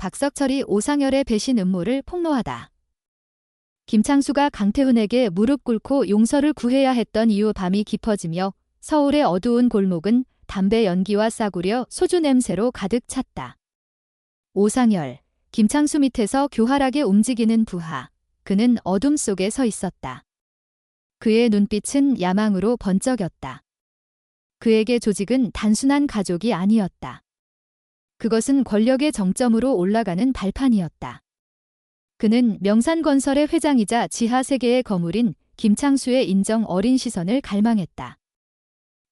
박석철이 오상열의 배신 음모를 폭로하다. 김창수가 강태훈에게 무릎 꿇고 용서를 구해야 했던 이후 밤이 깊어지며 서울의 어두운 골목은 담배 연기와 싸구려 소주 냄새로 가득 찼다. 오상열, 김창수 밑에서 교활하게 움직이는 부하. 그는 어둠 속에 서 있었다. 그의 눈빛은 야망으로 번쩍였다. 그에게 조직은 단순한 가족이 아니었다. 그것은 권력의 정점으로 올라가는 발판이었다. 그는 명산건설의 회장이자 지하 세계의 거물인 김창수의 인정 어린 시선을 갈망했다.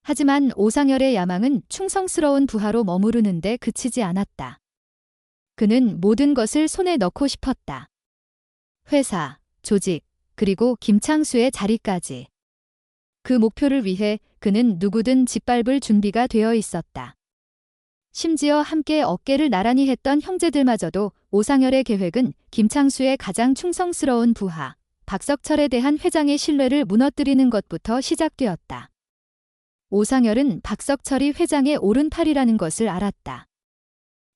하지만 오상열의 야망은 충성스러운 부하로 머무르는데 그치지 않았다. 그는 모든 것을 손에 넣고 싶었다. 회사, 조직, 그리고 김창수의 자리까지. 그 목표를 위해 그는 누구든 짓밟을 준비가 되어 있었다. 심지어 함께 어깨를 나란히 했던 형제들마저도 오상열의 계획은 김창수의 가장 충성스러운 부하, 박석철에 대한 회장의 신뢰를 무너뜨리는 것부터 시작되었다. 오상열은 박석철이 회장의 오른팔이라는 것을 알았다.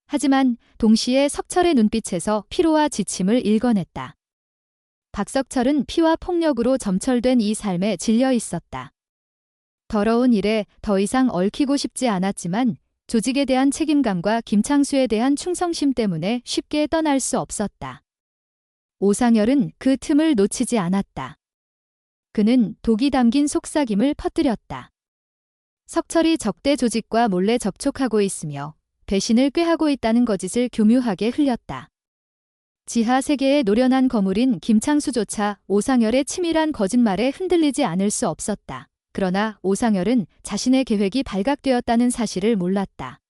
하지만 동시에 석철의 눈빛에서 피로와 지침을 읽어냈다. 박석철은 피와 폭력으로 점철된 이 삶에 질려 있었다. 더러운 일에 더 이상 얽히고 싶지 않았지만 조직에 대한 책임감과 김창수에 대한 충성심 때문에 쉽게 떠날 수 없었다. 오상열은 그 틈을 놓치지 않았다. 그는 독이 담긴 속삭임을 퍼뜨렸다. 석철이 적대 조직과 몰래 접촉하고 있으며 배신을 꾀하고 있다는 거짓을 교묘하게 흘렸다. 지하 세계의 노련한 거물인 김창수조차 오상열의 치밀한 거짓말에 흔들리지 않을 수 없었다. 그러나 오상열은 자신의 계획이 발각되었다는 사실을 몰랐다.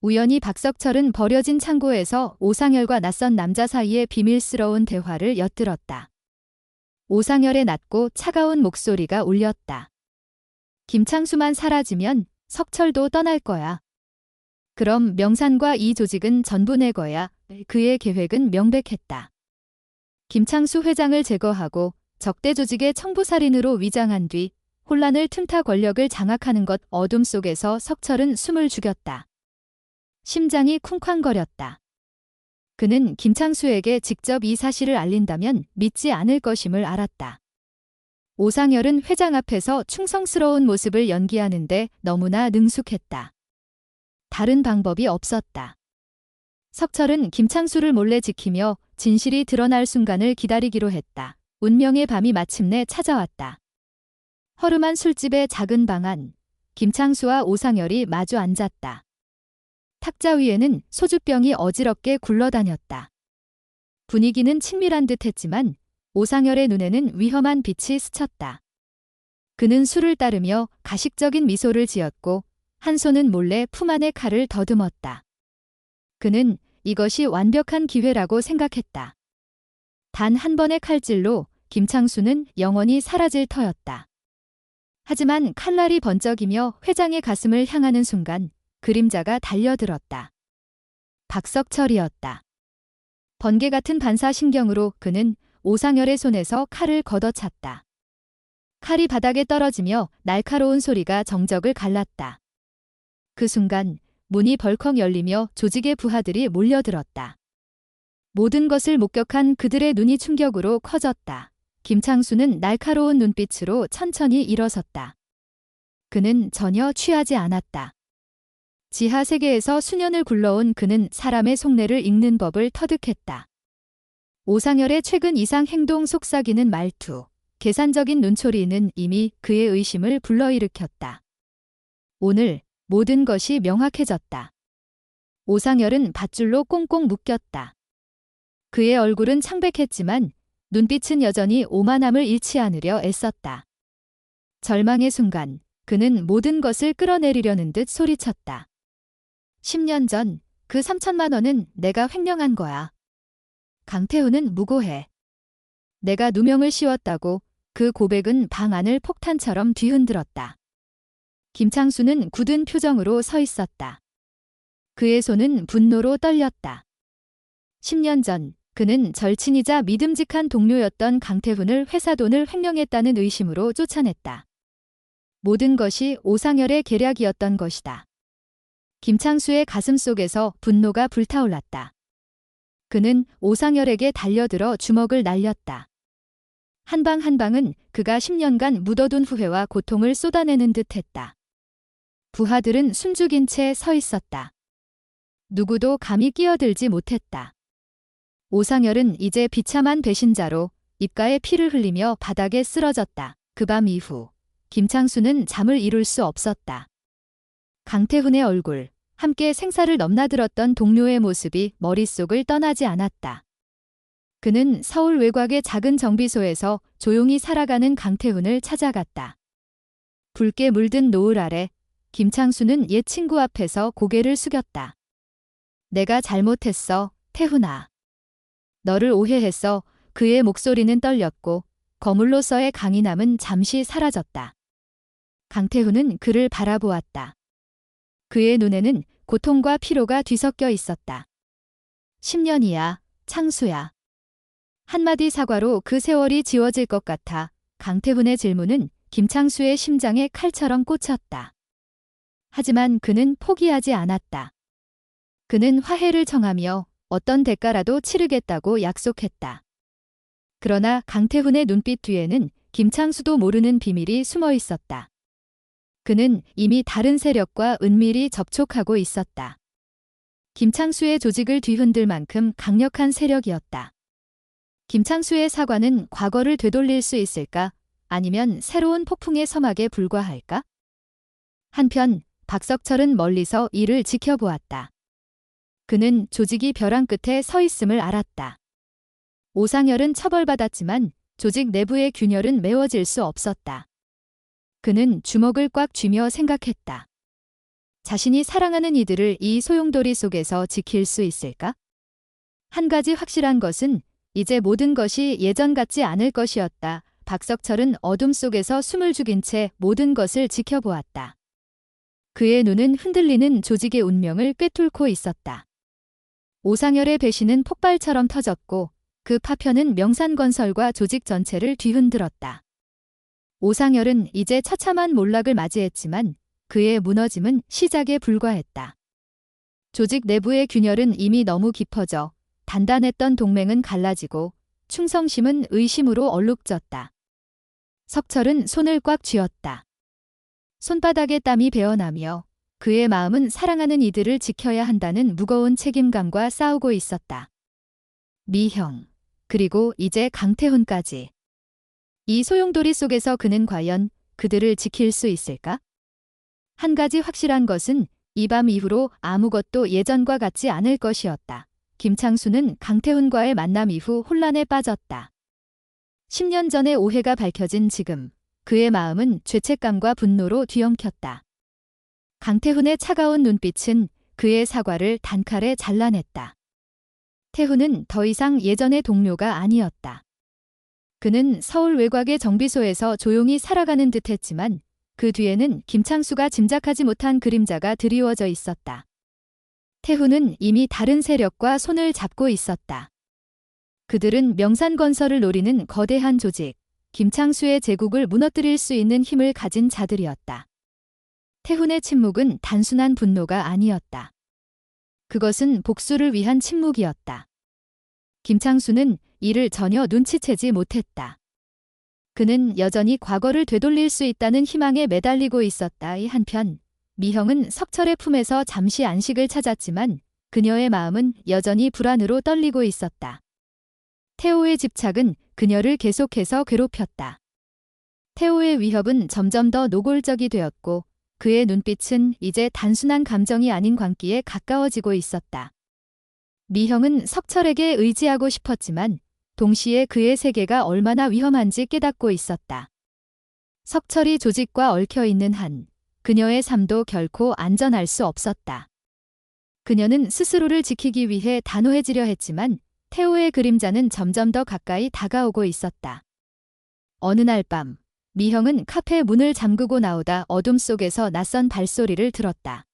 우연히 박석철은 버려진 창고에서 오상열과 낯선 남자 사이의 비밀스러운 대화를 엿들었다. 오상열의 낮고 차가운 목소리가 울렸다. 김창수만 사라지면 석철도 떠날 거야. 그럼 명산과 이 조직은 전부 내 거야. 그의 계획은 명백했다. 김창수 회장을 제거하고 적대 조직의 청부살인으로 위장한 뒤 혼란을 틈타 권력을 장악하는 것 어둠 속에서 석철은 숨을 죽였다. 심장이 쿵쾅거렸다. 그는 김창수에게 직접 이 사실을 알린다면 믿지 않을 것임을 알았다. 오상열은 회장 앞에서 충성스러운 모습을 연기하는데 너무나 능숙했다. 다른 방법이 없었다. 석철은 김창수를 몰래 지키며 진실이 드러날 순간을 기다리기로 했다. 운명의 밤이 마침내 찾아왔다. 허름한 술집의 작은 방 안, 김창수와 오상열이 마주 앉았다. 탁자 위에는 소주병이 어지럽게 굴러다녔다. 분위기는 친밀한 듯 했지만 오상열의 눈에는 위험한 빛이 스쳤다. 그는 술을 따르며 가식적인 미소를 지었고 한 손은 몰래 품 안에 칼을 더듬었다. 그는 이것이 완벽한 기회라고 생각했다. 단 한 번의 칼질로 김창수는 영원히 사라질 터였다. 하지만 칼날이 번쩍이며 회장의 가슴을 향하는 순간 그림자가 달려들었다. 박석철이었다. 번개 같은 반사신경으로 그는 오상열의 손에서 칼을 걷어찼다. 칼이 바닥에 떨어지며 날카로운 소리가 정적을 갈랐다. 그 순간 문이 벌컥 열리며 조직의 부하들이 몰려들었다. 모든 것을 목격한 그들의 눈이 충격으로 커졌다. 김창수는 날카로운 눈빛으로 천천히 일어섰다. 그는 전혀 취하지 않았다. 지하 세계에서 수년을 굴러온 그는 사람의 속내를 읽는 법을 터득했다. 오상열의 최근 이상 행동 속삭이는 말투, 계산적인 눈초리는 이미 그의 의심을 불러일으켰다. 오늘 모든 것이 명확해졌다. 오상열은 밧줄로 꽁꽁 묶였다. 그의 얼굴은 창백했지만 눈빛은 여전히 오만함을 잃지 않으려 애썼다. 절망의 순간 그는 모든 것을 끌어내리려는 듯 소리쳤다. 10년 전 그 3천만 원은 내가 횡령한 거야. 강태훈은 무고해. 내가 누명을 씌웠다고 그 고백은 방 안을 폭탄처럼 뒤흔들었다. 김창수는 굳은 표정으로 서 있었다. 그의 손은 분노로 떨렸다. 10년 전 그는 절친이자 믿음직한 동료였던 강태훈을 회사 돈을 횡령했다는 의심으로 쫓아냈다. 모든 것이 오상열의 계략이었던 것이다. 김창수의 가슴 속에서 분노가 불타올랐다. 그는 오상열에게 달려들어 주먹을 날렸다. 한 방 한 방은 그가 10년간 묻어둔 후회와 고통을 쏟아내는 듯 했다. 부하들은 숨죽인 채 서 있었다. 누구도 감히 끼어들지 못했다. 오상열은 이제 비참한 배신자로 입가에 피를 흘리며 바닥에 쓰러졌다. 그 밤 이후 김창수는 잠을 이룰 수 없었다. 강태훈의 얼굴, 함께 생사를 넘나들었던 동료의 모습이 머릿속을 떠나지 않았다. 그는 서울 외곽의 작은 정비소에서 조용히 살아가는 강태훈을 찾아갔다. 붉게 물든 노을 아래 김창수는 옛 친구 앞에서 고개를 숙였다. 내가 잘못했어, 태훈아. 너를 오해했어. 그의 목소리는 떨렸고 거물로서의 강인함은 잠시 사라졌다. 강태훈은 그를 바라보았다. 그의 눈에는 고통과 피로가 뒤섞여 있었다. 10년이야, 창수야. 한마디 사과로 그 세월이 지워질 것 같아 강태훈의 질문은 김창수의 심장에 칼처럼 꽂혔다. 하지만 그는 포기하지 않았다. 그는 화해를 청하며 어떤 대가라도 치르겠다고 약속했다. 그러나 강태훈의 눈빛 뒤에는 김창수도 모르는 비밀이 숨어 있었다. 그는 이미 다른 세력과 은밀히 접촉하고 있었다. 김창수의 조직을 뒤흔들 만큼 강력한 세력이었다. 김창수의 사과는 과거를 되돌릴 수 있을까? 아니면 새로운 폭풍의 서막에 불과할까? 한편 박석철은 멀리서 이를 지켜보았다. 그는 조직이 벼랑 끝에 서 있음을 알았다. 오상열은 처벌받았지만 조직 내부의 균열은 메워질 수 없었다. 그는 주먹을 꽉 쥐며 생각했다. 자신이 사랑하는 이들을 이 소용돌이 속에서 지킬 수 있을까? 한 가지 확실한 것은 이제 모든 것이 예전 같지 않을 것이었다. 박석철은 어둠 속에서 숨을 죽인 채 모든 것을 지켜보았다. 그의 눈은 흔들리는 조직의 운명을 꿰뚫고 있었다. 오상열의 배신은 폭발처럼 터졌고 그 파편은 명산건설과 조직 전체를 뒤흔들었다. 오상열은 이제 처참한 몰락을 맞이했지만 그의 무너짐은 시작에 불과했다. 조직 내부의 균열은 이미 너무 깊어져 단단했던 동맹은 갈라지고 충성심은 의심으로 얼룩졌다. 석철은 손을 꽉 쥐었다. 손바닥에 땀이 배어나며 그의 마음은 사랑하는 이들을 지켜야 한다는 무거운 책임감과 싸우고 있었다. 미형, 그리고 이제 강태훈까지. 이 소용돌이 속에서 그는 과연 그들을 지킬 수 있을까? 한 가지 확실한 것은 이 밤 이후로 아무것도 예전과 같지 않을 것이었다. 김창수는 강태훈과의 만남 이후 혼란에 빠졌다. 10년 전의 오해가 밝혀진 지금 그의 마음은 죄책감과 분노로 뒤엉켰다. 강태훈의 차가운 눈빛은 그의 사과를 단칼에 잘라냈다. 태훈은 더 이상 예전의 동료가 아니었다. 그는 서울 외곽의 정비소에서 조용히 살아가는 듯 했지만 그 뒤에는 김창수가 짐작하지 못한 그림자가 드리워져 있었다. 태훈은 이미 다른 세력과 손을 잡고 있었다. 그들은 명산건설을 노리는 거대한 조직, 김창수의 제국을 무너뜨릴 수 있는 힘을 가진 자들이었다. 태훈의 침묵은 단순한 분노가 아니었다. 그것은 복수를 위한 침묵이었다. 김창수는 이를 전혀 눈치채지 못했다. 그는 여전히 과거를 되돌릴 수 있다는 희망에 매달리고 있었다. 이 한편 미형은 석철의 품에서 잠시 안식을 찾았지만 그녀의 마음은 여전히 불안으로 떨리고 있었다. 태호의 집착은 그녀를 계속해서 괴롭혔다. 태호의 위협은 점점 더 노골적이 되었고 그의 눈빛은 이제 단순한 감정이 아닌 광기에 가까워지고 있었다. 미형은 석철에게 의지하고 싶었지만 동시에 그의 세계가 얼마나 위험한지 깨닫고 있었다. 석철이 조직과 얽혀 있는 한 그녀의 삶도 결코 안전할 수 없었다. 그녀는 스스로를 지키기 위해 단호해지려 했지만 태호의 그림자는 점점 더 가까이 다가오고 있었다. 어느 날 밤, 미형은 카페 문을 잠그고 나오다 어둠 속에서 낯선 발소리를 들었다.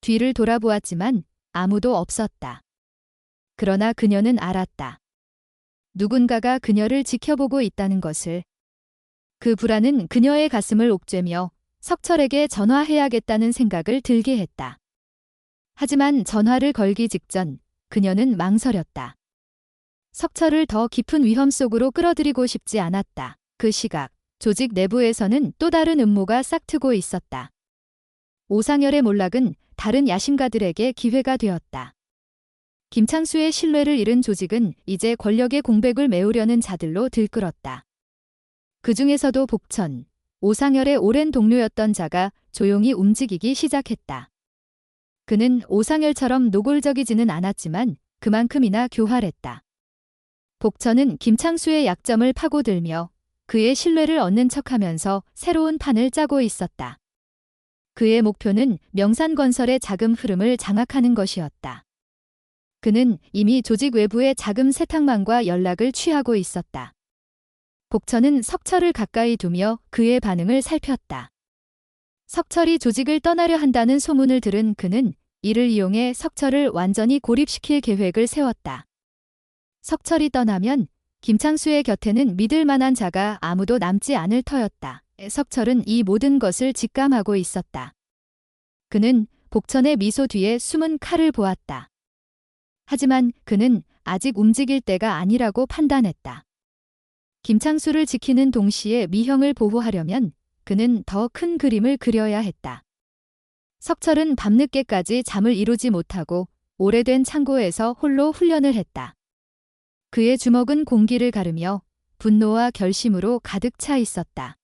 뒤를 돌아보았지만 아무도 없었다. 그러나 그녀는 알았다. 누군가가 그녀를 지켜보고 있다는 것을. 그 불안은 그녀의 가슴을 옥죄며 석철에게 전화해야겠다는 생각을 들게 했다. 하지만 전화를 걸기 직전 그녀는 망설였다. 석철을 더 깊은 위험 속으로 끌어들이고 싶지 않았다. 그 시각, 조직 내부에서는 또 다른 음모가 싹트고 있었다. 오상열의 몰락은 다른 야심가들에게 기회가 되었다. 김창수의 신뢰를 잃은 조직은 이제 권력의 공백을 메우려는 자들로 들끓었다. 그 중에서도 복천, 오상열의 오랜 동료였던 자가 조용히 움직이기 시작했다. 그는 오상열처럼 노골적이지는 않았지만 그만큼이나 교활했다. 복천은 김창수의 약점을 파고들며 그의 신뢰를 얻는 척하면서 새로운 판을 짜고 있었다. 그의 목표는 명산 건설의 자금 흐름을 장악하는 것이었다. 그는 이미 조직 외부의 자금 세탁망과 연락을 취하고 있었다. 복천은 석철을 가까이 두며 그의 반응을 살폈다. 석철이 조직을 떠나려 한다는 소문을 들은 그는 이를 이용해 석철을 완전히 고립시킬 계획을 세웠다. 석철이 떠나면 김창수의 곁에는 믿을 만한 자가 아무도 남지 않을 터였다. 석철은 이 모든 것을 직감하고 있었다. 그는 복천의 미소 뒤에 숨은 칼을 보았다. 하지만 그는 아직 움직일 때가 아니라고 판단했다. 김창수를 지키는 동시에 미형을 보호하려면 그는 더 큰 그림을 그려야 했다. 석철은 밤늦게까지 잠을 이루지 못하고 오래된 창고에서 홀로 훈련을 했다. 그의 주먹은 공기를 가르며 분노와 결심으로 가득 차 있었다.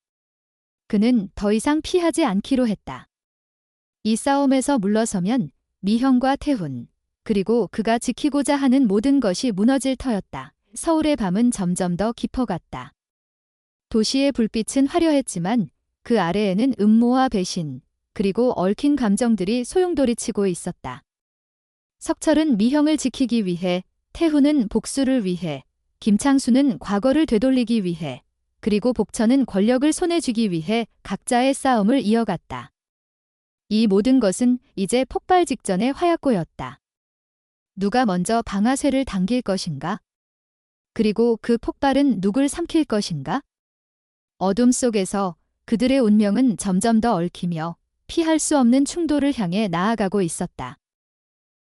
그는 더 이상 피하지 않기로 했다. 이 싸움에서 물러서면 미형과 태훈, 그리고 그가 지키고자 하는 모든 것이 무너질 터였다. 서울의 밤은 점점 더 깊어갔다. 도시의 불빛은 화려했지만 그 아래에는 음모와 배신, 그리고 얽힌 감정들이 소용돌이치고 있었다. 석철은 미형을 지키기 위해, 태훈은 복수를 위해, 김창수는 과거를 되돌리기 위해, 그리고 복천은 권력을 손에 쥐기 위해 각자의 싸움을 이어갔다. 이 모든 것은 이제 폭발 직전의 화약고였다. 누가 먼저 방아쇠를 당길 것인가? 그리고 그 폭발은 누굴 삼킬 것인가? 어둠 속에서 그들의 운명은 점점 더 얽히며 피할 수 없는 충돌을 향해 나아가고 있었다.